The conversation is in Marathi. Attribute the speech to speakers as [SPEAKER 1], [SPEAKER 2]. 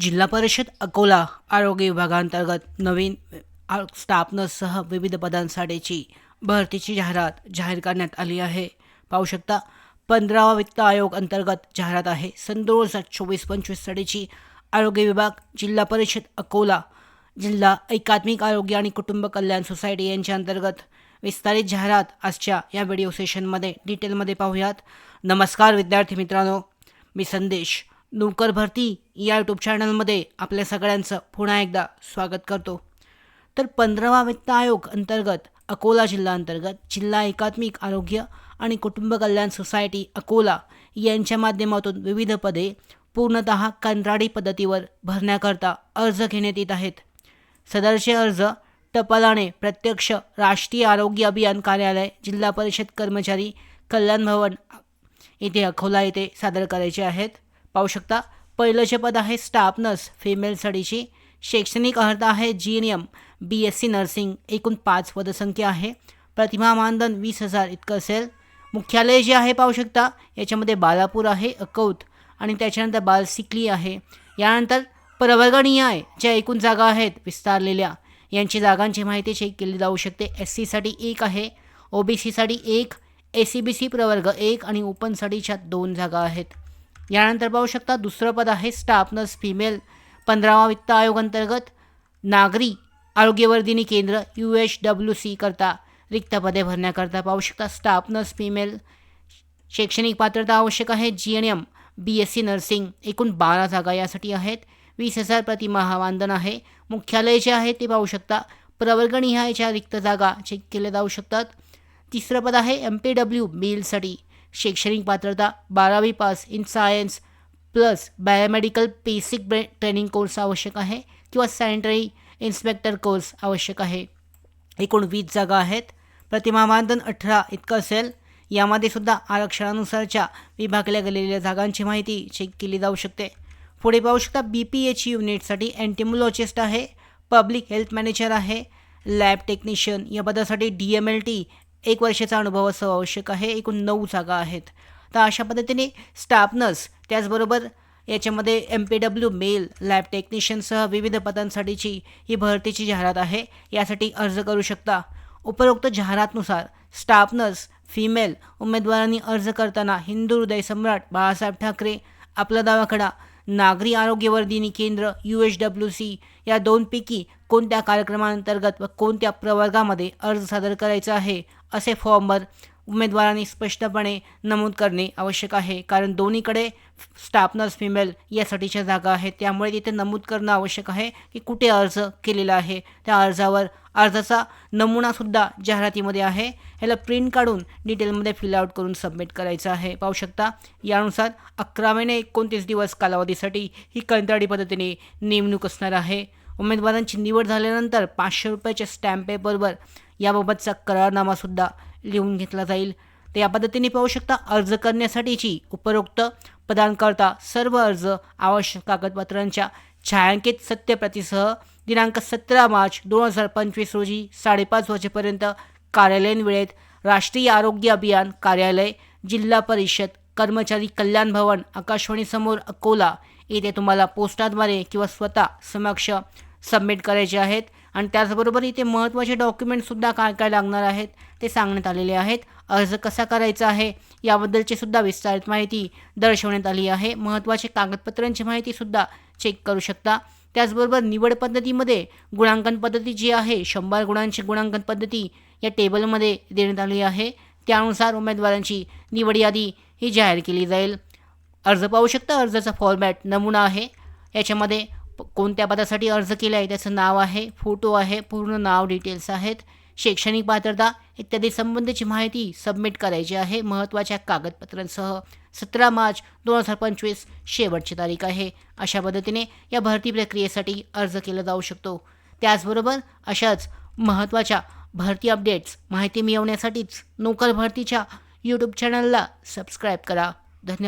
[SPEAKER 1] जिल्हा परिषद अकोला आरोग्य विभागांतर्गत नवीन स्थापनासह विविध पदांसाठीची भरतीची जाहिरात जाहीर करण्यात आली आहे. पाहू शकता पंधरावा वित्त आयोग अंतर्गत जाहिरात आहे. सन दोन हजार चोवीस पंचवीससाठीची आरोग्य विभाग जिल्हा परिषद अकोला जिल्हा एकात्मिक आरोग्य आणि कुटुंब कल्याण सोसायटी यांच्या अंतर्गत विस्तारित जाहिरात आजच्या या व्हिडिओ सेशनमध्ये डिटेलमध्ये पाहूयात. नमस्कार विद्यार्थी मित्रांनो मी संदेश. नोकर भरती या यूट्यूब चॅनलमध्ये आपल्या सगळ्यांचं पुन्हा एकदा स्वागत करतो. तर पंधरावा वित्त आयोग अंतर्गत अकोला जिल्हा अंतर्गत जिल्हा एकात्मिक आरोग्य आणि कुटुंब कल्याण सोसायटी अकोला यांच्या माध्यमातून विविध पदे पूर्णतः कंत्राडी पद्धतीवर भरण्याकरता अर्ज घेण्यात येत आहेत. सदरचे अर्ज टपालाने प्रत्यक्ष राष्ट्रीय आरोग्य अभियान कार्यालय जिल्हा परिषद कर्मचारी कल्याण भवन येथे अकोला येथे सादर करायचे आहेत. पाहू शकता. पहिलं जे पद आहे स्टाफ नर्स फिमेलसाठीची शैक्षणिक अर्हता आहे G N M B S C nursing एकूण पाच पदसंख्या आहे. प्रतिभा मानधन वीस हजार इतकं असेल. मुख्यालय जे आहे पाहू शकता याच्यामध्ये बालापूर आहे अकौत. आणि त्याच्यानंतर बालसिकली आहे. यानंतर प्रवर्गणीय ज्या एकूण जागा आहेत विस्तारलेल्या. यांची जागांची माहिती चेक केली जाऊ शकते. एस सीसाठी एक आहे ओ बी सीसाठी एक ए सी बी सी प्रवर्ग एक आणि ओपनसाठीच्या दोन जागा आहेत. यानंतर पाहू शकता दुसरं पद आहे स्टाफ नर्स फिमेल पंधरावा वित्त आयोग अंतर्गत नागरी आरोग्यवर्धिनी केंद्र यू एच डब्ल्यू सी करता रिक्त पदे भरण्याकरता पाहू शकता स्टाफ नर्स फिमेल शैक्षणिक पात्रता आवश्यक आहे G N M B S C nursing एकूण बारा जागा यासाठी आहेत. वीस हजार प्रतिमाह मानधन आहे. मुख्यालय जे आहे ते पाहू शकता प्रवर्गनिहायच्या रिक्त जागा चेक केल्या जाऊ शकतात. तिसरं पद आहे एम पी डब्ल्यू बिलसाठी शैक्षणिक पात्रता बारावी pass in science plus biomedical basic ब्रे ट्रेनिंग कोर्स आवश्यक आहे किंवा सॅनिटरी इन्स्पेक्टर कोर्स आवश्यक आहे. एकूण वीस जागा आहेत. प्रतिमा मानधन अठरा इतकं असेल. यामध्ये सुद्धा आरक्षणानुसारच्या विभागल्या गेलेल्या जागांची माहिती चेक केली जाऊ शकते. पुढे पाहू शकता बी पी एच युनिटसाठी अँटिमोलॉजिस्ट आहे. पब्लिक हेल्थ मॅनेजर आहे. लॅब टेक्निशियन या पदासाठी डी एम एल टी एक वर्षाचा अनुभव असं आवश्यक आहे. एकूण नऊ जागा आहेत. तर अशा पद्धतीने स्टाफ नर्स त्याचबरोबर याच्यामध्ये M P W male lab टेक्निशियनसह विविध पदांसाठीची ही भरतीची जाहिरात आहे. यासाठी अर्ज करू शकता. उपरोक्त जाहिरातनुसार स्टाफ नर्स फिमेल उमेदवारांनी अर्ज करताना हिंदू हृदय सम्राट बाळासाहेब ठाकरे आपला दावाखडा नागरी आरोग्यवर्धिनी केंद्र यू एच डब्ल्यू सी या दोनपैकी कोणत्या कार्यक्रमांतर्गत व कोणत्या प्रवर्गामध्ये अर्ज सादर करायचा आहे असे फॉर्मवर उमेदवारांनी स्पष्टपणे नमूद करणे आवश्यक आहे. कारण दोन्हीकडे स्टाफ नर्स फिमेल यासाठीच्या जागा आहेत. त्यामुळे तिथे नमूद करणं आवश्यक आहे की कुठे अर्ज केलेला आहे. त्या अर्जावर अर्जाचा नमुनासुद्धा जाहिरातीमध्ये आहे. ह्याला प्रिंट काढून डिटेलमध्ये फिल आउट करून सबमिट करायचं आहे. पाहू शकता यानुसार अकरा महिने एकोणतीस दिवस कालावधीसाठी ही कंत्राटी पद्धतीने नेमणूक असणार आहे. उमेदवारांची निवड झाल्यानंतर पाचशे रुपयाच्या स्टॅम्प पेपरवर याबाबतचा करारनामासुद्धा लिहून घेतला जाईल. तर या पद्धतीने पाहू शकता अर्ज करण्यासाठीची उपरोक्त पदांकरता सर्व अर्ज आवश्यक कागदपत्रांच्या छायांकित सत्यप्रतीसह दिनांक सतरा मार्च दोन हजार पंचवीस रोजी साडेपाच वाजेपर्यंत कार्यालयीन वेळेत राष्ट्रीय आरोग्य अभियान कार्यालय जिल्हा परिषद कर्मचारी कल्याण भवन आकाशवाणीसमोर अकोला येथे तुम्हाला पोस्टाद्वारे किंवा स्वतः समक्ष सबमिट करायचे आहेत. आणि त्याचबरोबर इथे महत्त्वाचे डॉक्युमेंटसुद्धा काय काय लागणार आहेत ते सांगण्यात आलेले आहेत. अर्ज कसा करायचा आहे याबद्दलची सुद्धा विस्तारित माहिती दर्शवण्यात आली आहे. महत्त्वाचे कागदपत्रांची माहितीसुद्धा चेक करू शकता. त्याचबरोबर निवड पद्धतीमध्ये गुणांकन पद्धती जी आहे शंभर गुणांची गुणांकन पद्धती या टेबलमध्ये देण्यात आली आहे. त्यानुसार उमेदवारांची निवड यादी ही जाहीर केली जाईल. अर्ज पाहू शकता अर्जाचा फॉर्मॅट नमुना आहे. याच्यामध्ये कोणत्या पदासाठी अर्ज केला आहे त्याचं नाव आहे फोटो आहे पूर्ण नाव डिटेल्स आहेत. शैक्षणिक पात्रता इत्यादी संबंधीची माहिती सबमिट करायची आहे. महत्त्वाच्या कागदपत्रांसह सतरा मार्च दोन हजार पंचवीस शेवटची तारीख आहे. अशा पद्धतीने या भरती प्रक्रियेसाठी अर्ज केला जाऊ शकतो. त्याचबरोबर अशाच महत्त्वाच्या भरती अपडेट्स माहिती मिळवण्यासाठीच नोकर भरतीच्या यूट्यूब चॅनलला सबस्क्राईब करा. धन्यवाद.